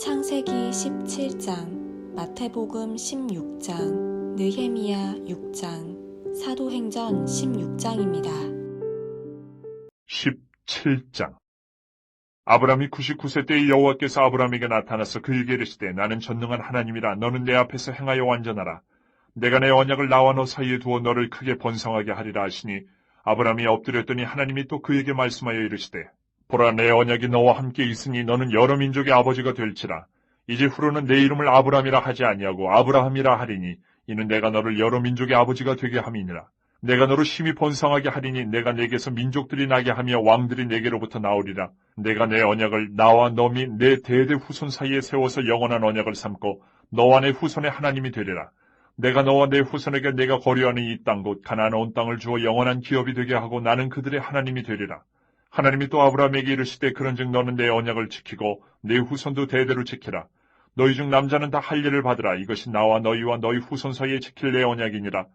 창세기 17장, 마태복음 16장, 느헤미야 6장, 사도행전 16장입니다. 17장. 아브라함이 99세 때의 여호와께서 아브라함에게 나타나서 그에게 이르시되 나는 전능한 하나님이라. 너는 내 앞에서 행하여 완전하라. 내가 내 언약을 나와 너 사이에 두어 너를 크게 번성하게 하리라 하시니 아브라함이 엎드렸더니 하나님이 또 그에게 말씀하여 이르시되 보라 내 언약이 너와 함께 있으니 너는 여러 민족의 아버지가 될지라 이제 후로는 내 이름을 아브라함이라 하지 아니하고 아브라함이라 하리니 이는 내가 너를 여러 민족의 아버지가 되게 함이니라 내가 너를 심히 번성하게 하리니 내가 내게서 민족들이 나게 하며 왕들이 내게로부터 나오리라. 내가 내 언약을 나와 너 및 내 대대 후손 사이에 세워서 영원한 언약을 삼고 너와 내 후손의 하나님이 되리라. 내가 너와 내 후손에게 내가 거류하는 이 땅 곧 가나안 온 땅을 주어 영원한 기업이 되게 하고 나는 그들의 하나님이 되리라. 하나님이 또 아브라함에게 이르시되 그런즉 너는 내 언약을 지키고 내 후손도 대대로 지키라. 너희 중 남자는 다할 일을 받으라. 이것이 나와 너희와 너희 후손 사이에 지킬 내 언약이니라.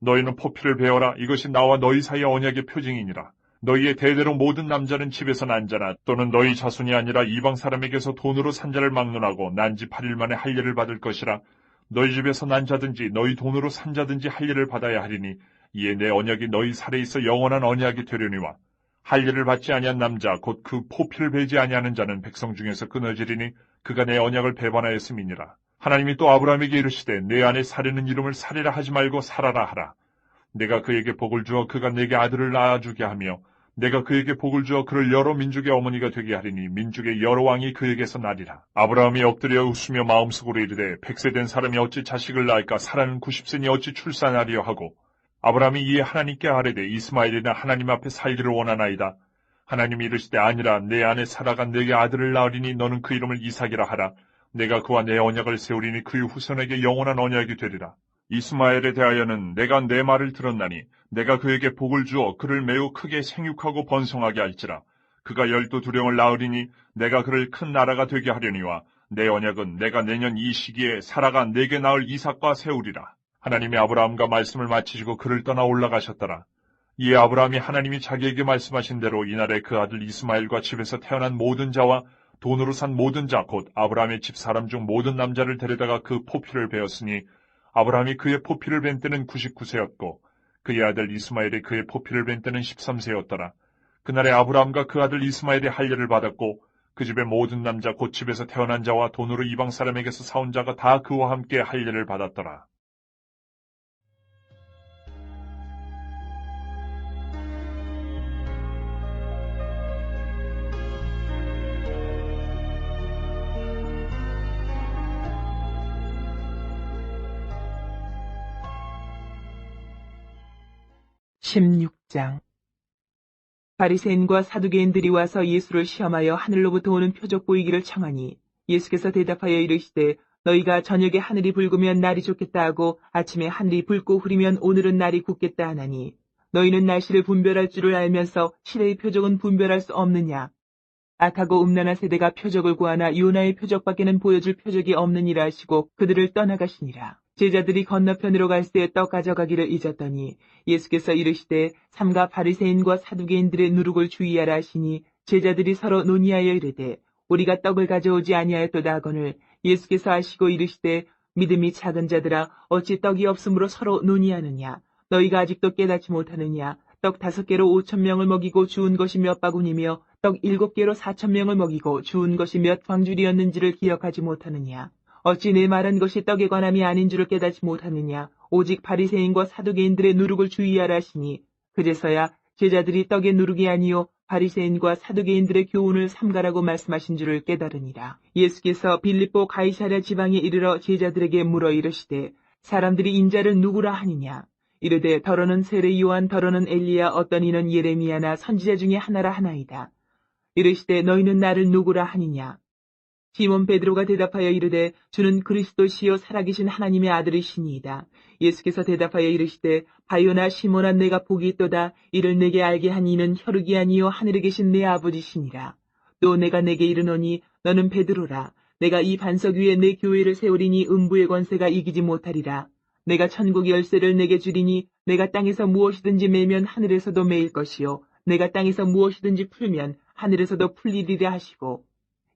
너희는 포피를 베어라. 이것이 나와 너희 사이의 언약의 표징이니라. 너희의 대대로 모든 남자는 집에서 난 자나 또는 너희 자손이 아니라 이방 사람에게서 돈으로 산 자를 막론하고 난 지 8일 만에 할 일을 받을 것이라. 너희 집에서 난 자든지 너희 돈으로 산 자든지 할 일을 받아야 하리니 이에 내 언약이 너희 살에 있어 영원한 언약이 되려니와 할 일을 받지 아니한 남자 곧 그 포피를 베지 아니하는 자는 백성 중에서 끊어지리니 그가 내 언약을 배반하였음이니라. 하나님이 또 아브라함에게 이르시되 내 안에 사려는 이름을 살리라 하지 말고 살아라 하라. 내가 그에게 복을 주어 그가 내게 아들을 낳아주게 하며 내가 그에게 복을 주어 그를 여러 민족의 어머니가 되게 하리니 민족의 여러 왕이 그에게서 나리라. 아브라함이 엎드려 웃으며 마음속으로 이르되 백세 된 사람이 어찌 자식을 낳을까 사라는 90세니 어찌 출산하리요 하고 아브라함이 이에 하나님께 아뢰되 이스마엘이나 하나님 앞에 살기를 원하나이다. 하나님이 이르시되 아니라 내 안에 살아가 내게 아들을 낳으리니 너는 그 이름을 이삭이라 하라. 내가 그와 내 언약을 세우리니 그의 후손에게 영원한 언약이 되리라. 이스마엘에 대하여는 내가 내 말을 들었나니 내가 그에게 복을 주어 그를 매우 크게 생육하고 번성하게 할지라. 그가 열두 두령을 낳으리니 내가 그를 큰 나라가 되게 하려니와 내 언약은 내가 내년 이 시기에 살아가 내게 낳을 이삭과 세우리라. 하나님이 아브라함과 말씀을 마치시고 그를 떠나 올라가셨더라. 이에 아브라함이 하나님이 자기에게 말씀하신 대로 이날에 그 아들 이스마엘과 집에서 태어난 모든 자와 돈으로 산 모든 자 곧 아브라함의 집 사람 중 모든 남자를 데려다가 그 포피를 베었으니 아브라함이 그의 포피를 벤 때는 99세였고 그의 아들 이스마엘이 그의 포피를 벤 때는 13세였더라. 그날에 아브라함과 그 아들 이스마엘이 할례를 받았고 그 집의 모든 남자 곧 집에서 태어난 자와 돈으로 이방 사람에게서 사온 자가 다 그와 함께 할례를 받았더라. (16장) 바리새인과 사두개인들이 와서 예수를 시험하여 하늘로부터 오는 표적 보이기를 청하니 예수께서 대답하여 이르시되 너희가 저녁에 하늘이 붉으면 날이 좋겠다 하고 아침에 하늘이 붉고 흐리면 오늘은 날이 굳겠다 하나니 너희는 날씨를 분별할 줄을 알면서 시대의 표적은 분별할 수 없느냐 악하고 음란한 세대가 표적을 구하나 요나의 표적밖에는 보여줄 표적이 없느니라 하시고 그들을 떠나가시니라. 제자들이 건너편으로 갈때떡 가져가기를 잊었더니 예수께서 이르시되 삼가 바리새인과 사두개인들의 누룩을 주의하라 하시니 제자들이 서로 논의하여 이르되 우리가 떡을 가져오지 아니하였도다 하거늘 예수께서 아시고 이르시되 믿음이 작은 자들아 어찌 떡이 없으므로 서로 논의하느냐? 너희가 아직도 깨닫지 못하느냐? 떡 다섯 개로 오천 명을 먹이고 주운 것이 몇 바구니며 떡 일곱 개로 사천 명을 먹이고 주운 것이 몇 광줄이었는지를 기억하지 못하느냐 어찌 내 말한 것이 떡에 관함이 아닌 줄을 깨닫지 못하느냐 오직 바리새인과 사두개인들의 누룩을 주의하라 하시니 그제서야 제자들이 떡의 누룩이 아니요 바리새인과 사두개인들의 교훈을 삼가라고 말씀하신 줄을 깨달으니라. 예수께서 빌립보 가이사랴 지방에 이르러 제자들에게 물어 이르시되 사람들이 인자를 누구라 하느냐 이르되 더러는 세례 요한 더러는 엘리야 어떤 이는 예레미야나 선지자 중에 하나라 하나이다. 이르시되 너희는 나를 누구라 하느냐 시몬 베드로가 대답하여 이르되 주는 그리스도시요 살아계신 하나님의 아들이시니이다. 예수께서 대답하여 이르시되 바요나 시몬아 내가 복이 있도다. 이를 내게 알게 한 이는 혈육이 아니요 하늘에 계신 내 아버지시니라. 또 내가 내게 이르노니 너는 베드로라. 내가 이 반석 위에 내 교회를 세우리니 음부의 권세가 이기지 못하리라. 내가 천국 열쇠를 내게 주리니 내가 땅에서 무엇이든지 매면 하늘에서도 매일 것이요 내가 땅에서 무엇이든지 풀면 하늘에서도 풀리리라 하시고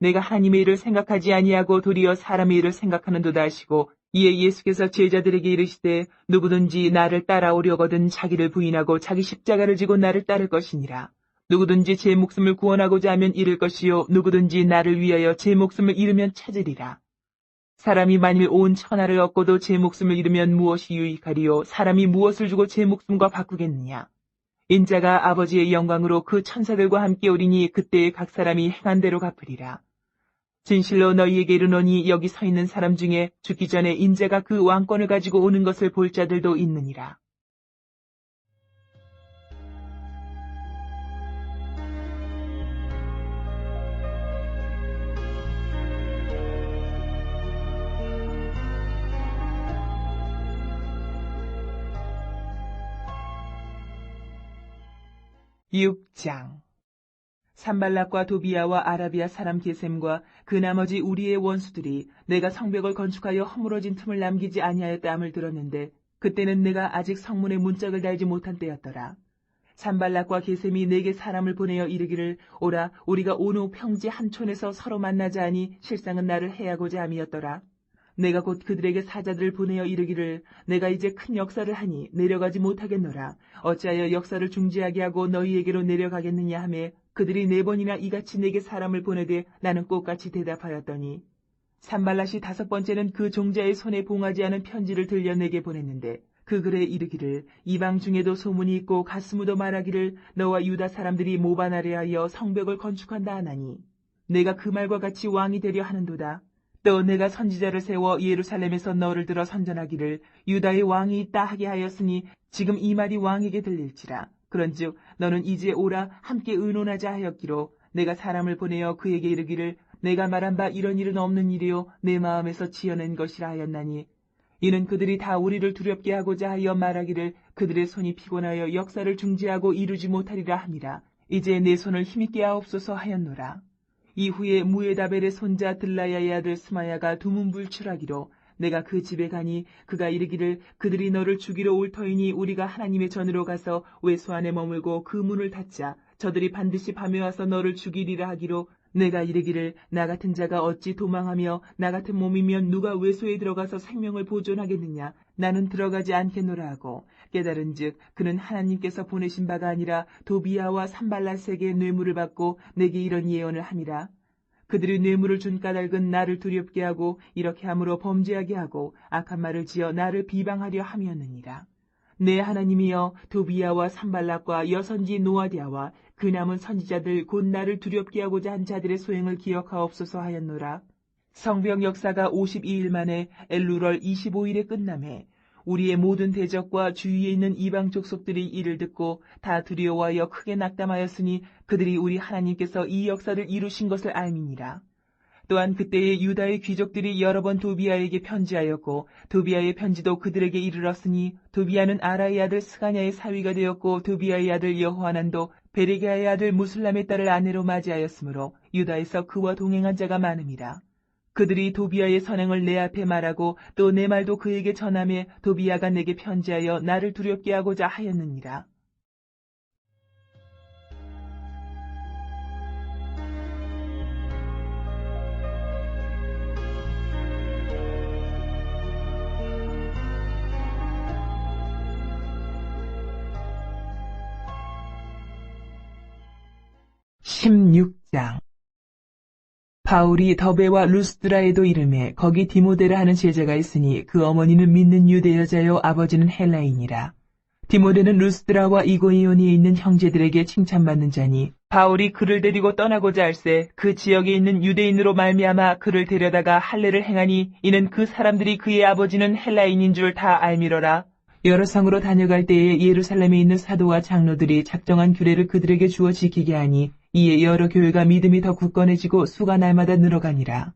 내가 하나님의 일을 생각하지 아니하고 도리어 사람의 일을 생각하는도다 하시고 이에 예수께서 제자들에게 이르시되 누구든지 나를 따라오려거든 자기를 부인하고 자기 십자가를 지고 나를 따를 것이니라. 누구든지 제 목숨을 구원하고자 하면 잃을 것이요 누구든지 나를 위하여 제 목숨을 잃으면 찾으리라. 사람이 만일 온 천하를 얻고도 제 목숨을 잃으면 무엇이 유익하리요 사람이 무엇을 주고 제 목숨과 바꾸겠느냐. 인자가 아버지의 영광으로 그 천사들과 함께 오리니 그때에 각 사람이 행한 대로 갚으리라. 진실로 너희에게 이르노니 여기 서 있는 사람 중에 죽기 전에 인자가 그 왕권을 가지고 오는 것을 볼 자들도 있느니라. 육장 산발락과 도비아와 아라비아 사람 게셈과 그 나머지 우리의 원수들이 내가 성벽을 건축하여 허물어진 틈을 남기지 아니하였다 함을 들었는데 그때는 내가 아직 성문에 문짝을 달지 못한 때였더라. 산발락과 게셈이 내게 사람을 보내어 이르기를 오라 우리가 오노 평지 한 촌에서 서로 만나자 하니 실상은 나를 해하고자 함이었더라. 내가 곧 그들에게 사자들을 보내어 이르기를 내가 이제 큰 역사를 하니 내려가지 못하겠노라. 어찌하여 역사를 중지하게 하고 너희에게로 내려가겠느냐 하매 그들이 네 번이나 이같이 내게 사람을 보내되 나는 꽃같이 대답하였더니 산발라시 다섯 번째는 그 종자의 손에 봉하지 않은 편지를 들려 내게 보냈는데 그 글에 이르기를 이방 중에도 소문이 있고 가스무도 말하기를 너와 유다 사람들이 모반하려 하여 성벽을 건축한다 하나니 내가 그 말과 같이 왕이 되려 하는도다. 또 내가 선지자를 세워 예루살렘에서 너를 들어 선전하기를 유다의 왕이 있다 하게 하였으니 지금 이 말이 왕에게 들릴지라. 그런즉 너는 이제 오라 함께 의논하자 하였기로 내가 사람을 보내어 그에게 이르기를 내가 말한 바 이런 일은 없는 일이요 내 마음에서 지어낸 것이라 하였나니 이는 그들이 다 우리를 두렵게 하고자 하여 말하기를 그들의 손이 피곤하여 역사를 중지하고 이루지 못하리라 함이라 이제 내 손을 힘있게 하옵소서 하였노라. 이후에 무에다벨의 손자 들라야의 아들 스마야가 두문불출하기로 내가 그 집에 가니 그가 이르기를 그들이 너를 죽이러 올 터이니 우리가 하나님의 전으로 가서 외소 안에 머물고 그 문을 닫자 저들이 반드시 밤에 와서 너를 죽이리라 하기로 내가 이르기를 나 같은 자가 어찌 도망하며 나 같은 몸이면 누가 외소에 들어가서 생명을 보존하겠느냐 나는 들어가지 않겠노라 하고 깨달은즉 그는 하나님께서 보내신 바가 아니라 도비아와 산발라세게 뇌물을 받고 내게 이런 예언을 함이라 그들이 뇌물을 준 까닭은 나를 두렵게 하고 이렇게 함으로 범죄하게 하고 악한 말을 지어 나를 비방하려 함이었느니라. 내 하나님이여 도비아와 산발락과 여선지 노아디아와 그 남은 선지자들 곧 나를 두렵게 하고자 한 자들의 소행을 기억하옵소서 하였노라. 성병 역사가 52일 만에 엘루럴 25일에 끝남에 우리의 모든 대적과 주위에 있는 이방 족속들이 이를 듣고 다 두려워하여 크게 낙담하였으니 그들이 우리 하나님께서 이 역사를 이루신 것을 알미니라. 또한 그때에 유다의 귀족들이 여러 번 도비아에게 편지하였고 도비아의 편지도 그들에게 이르렀으니 도비아는 아라의 아들 스가냐의 사위가 되었고 도비아의 아들 여호하난도 베레게아의 아들 무슬람의 딸을 아내로 맞이하였으므로 유다에서 그와 동행한 자가 많음이라. 그들이 도비아의 선행을 내 앞에 말하고 또 내 말도 그에게 전함에 도비아가 내게 편지하여 나를 두렵게 하고자 하였느니라. 바울이 더베와 루스드라에도 이름에 거기 디모데라 하는 제자가 있으니 그 어머니는 믿는 유대 여자요 아버지는 헬라인이라. 디모데는 루스드라와 이고이온에 있는 형제들에게 칭찬받는 자니 바울이 그를 데리고 떠나고자 할세 그 지역에 있는 유대인으로 말미암아 그를 데려다가 할례를 행하니 이는 그 사람들이 그의 아버지는 헬라인인 줄 다 알미러라. 여러 성으로 다녀갈 때에 예루살렘에 있는 사도와 장로들이 작정한 규례를 그들에게 주어 지키게 하니 이에 여러 교회가 믿음이 더 굳건해지고 수가 날마다 늘어가니라.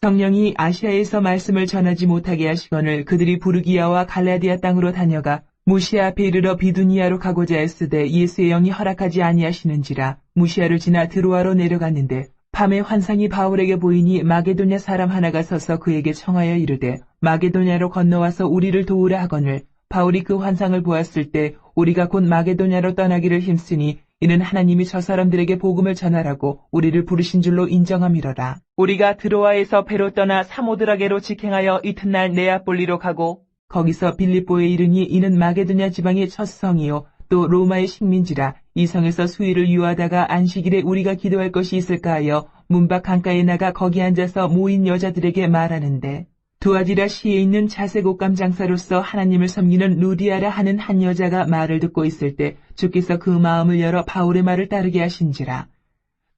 성령이 아시아에서 말씀을 전하지 못하게 하시거늘 그들이 부르기야와 갈라디아 땅으로 다녀가 무시아 앞에 이르러 비두니아로 가고자 했으되 예수의 영이 허락하지 아니하시는지라 무시아를 지나 드로아로 내려갔는데 밤에 환상이 바울에게 보이니 마게도냐 사람 하나가 서서 그에게 청하여 이르되 마게도냐로 건너와서 우리를 도우라 하거늘 바울이 그 환상을 보았을 때 우리가 곧 마게도냐로 떠나기를 힘쓰니 이는 하나님이 저 사람들에게 복음을 전하라고 우리를 부르신 줄로 인정함이러라. 우리가 드로아에서 배로 떠나 사모드라게로 직행하여 이튿날 네아폴리로 가고 거기서 빌립보에 이르니 이는 마게도냐 지방의 첫 성이요 또 로마의 식민지라 이 성에서 수일을 유하다가 안식일에 우리가 기도할 것이 있을까 하여 문밖 강가에 나가 거기 앉아서 모인 여자들에게 말하는데 두아디라 시에 있는 자색옷감 장사로서 하나님을 섬기는 루디아라 하는 한 여자가 말을 듣고 있을 때 주께서 그 마음을 열어 바울의 말을 따르게 하신지라.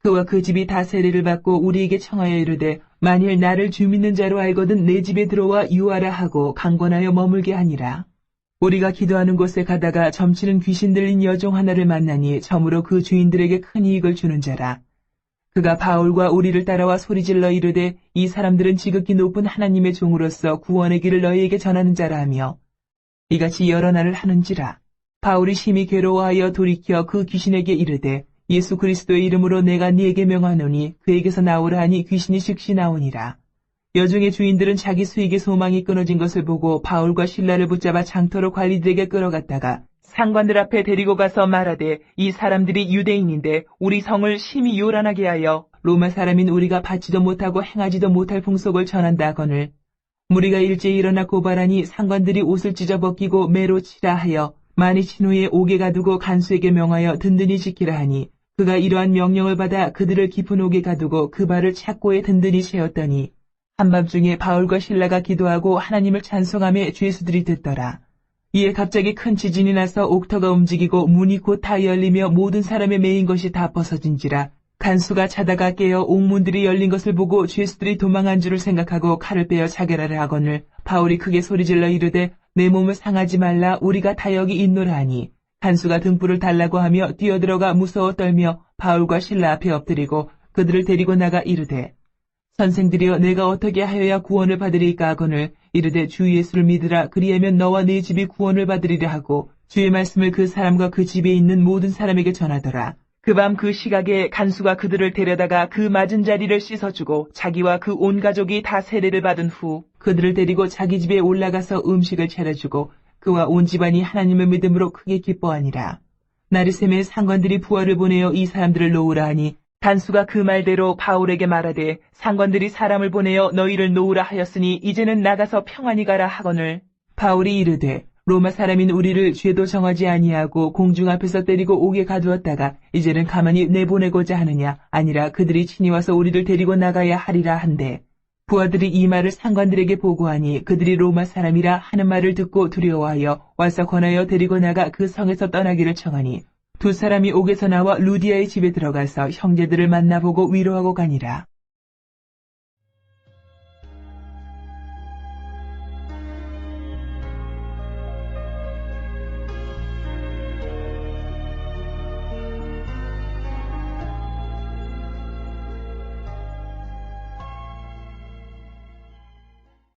그와 그 집이 다 세례를 받고 우리에게 청하여 이르되 만일 나를 주 믿는 자로 알거든 내 집에 들어와 유하라 하고 강권하여 머물게 하니라. 우리가 기도하는 곳에 가다가 점치는 귀신 들린 여종 하나를 만나니 점으로 그 주인들에게 큰 이익을 주는 자라. 그가 바울과 우리를 따라와 소리질러 이르되 이 사람들은 지극히 높은 하나님의 종으로서 구원의 길을 너희에게 전하는 자라 하며 이같이 여러 날을 하는지라. 바울이 심히 괴로워하여 돌이켜 그 귀신에게 이르되 예수 그리스도의 이름으로 내가 네게 명하노니 그에게서 나오라 하니 귀신이 즉시 나오니라. 여중의 주인들은 자기 수익의 소망이 끊어진 것을 보고 바울과 신라를 붙잡아 장터로 관리들에게 끌어갔다가 상관들 앞에 데리고 가서 말하되 이 사람들이 유대인인데 우리 성을 심히 요란하게 하여 로마 사람인 우리가 받지도 못하고 행하지도 못할 풍속을 전한다 하거늘 무리가 일제히 일어나 고발하니 상관들이 옷을 찢어 벗기고 매로 치라 하여 많이 친 후에 옥에 가두고 간수에게 명하여 든든히 지키라 하니 그가 이러한 명령을 받아 그들을 깊은 옥에 가두고 그 발을 착고에 든든히 채웠더니 한밤중에 바울과 신라가 기도하고 하나님을 찬송하며 죄수들이 듣더라. 이에 갑자기 큰 지진이 나서 옥터가 움직이고 문이 곧 다 열리며 모든 사람의 메인 것이 다 벗어진지라 간수가 자다가 깨어 옥문들이 열린 것을 보고 죄수들이 도망한 줄을 생각하고 칼을 빼어 자결하려 하거늘 바울이 크게 소리질러 이르되 내 몸을 상하지 말라 우리가 다 여기 있노라 하니 간수가 등불을 달라고 하며 뛰어들어가 무서워 떨며 바울과 신라 앞에 엎드리고 그들을 데리고 나가 이르되 선생들이여 내가 어떻게 하여야 구원을 받으리까 하거늘 이르되 주 예수를 믿으라 그리하면 너와 네 집이 구원을 받으리라 하고 주의 말씀을 그 사람과 그 집에 있는 모든 사람에게 전하더라. 그 밤 그 시각에 간수가 그들을 데려다가 그 맞은 자리를 씻어주고 자기와 그 온 가족이 다 세례를 받은 후 그들을 데리고 자기 집에 올라가서 음식을 차려주고 그와 온 집안이 하나님을 믿음으로 크게 기뻐하니라. 나르셈의 상관들이 부하를 보내어 이 사람들을 놓으라 하니 단수가 그 말대로 바울에게 말하되 상관들이 사람을 보내어 너희를 놓으라 하였으니 이제는 나가서 평안히 가라 하거늘. 바울이 이르되 로마 사람인 우리를 죄도 정하지 아니하고 공중 앞에서 때리고 옥에 가두었다가 이제는 가만히 내보내고자 하느냐? 아니라 그들이 친히 와서 우리를 데리고 나가야 하리라 한데. 부하들이 이 말을 상관들에게 보고하니 그들이 로마 사람이라 하는 말을 듣고 두려워하여 와서 권하여 데리고 나가 그 성에서 떠나기를 청하니 두 사람이 옥에서 나와 루디아의 집에 들어가서 형제들을 만나보고 위로하고 가니라.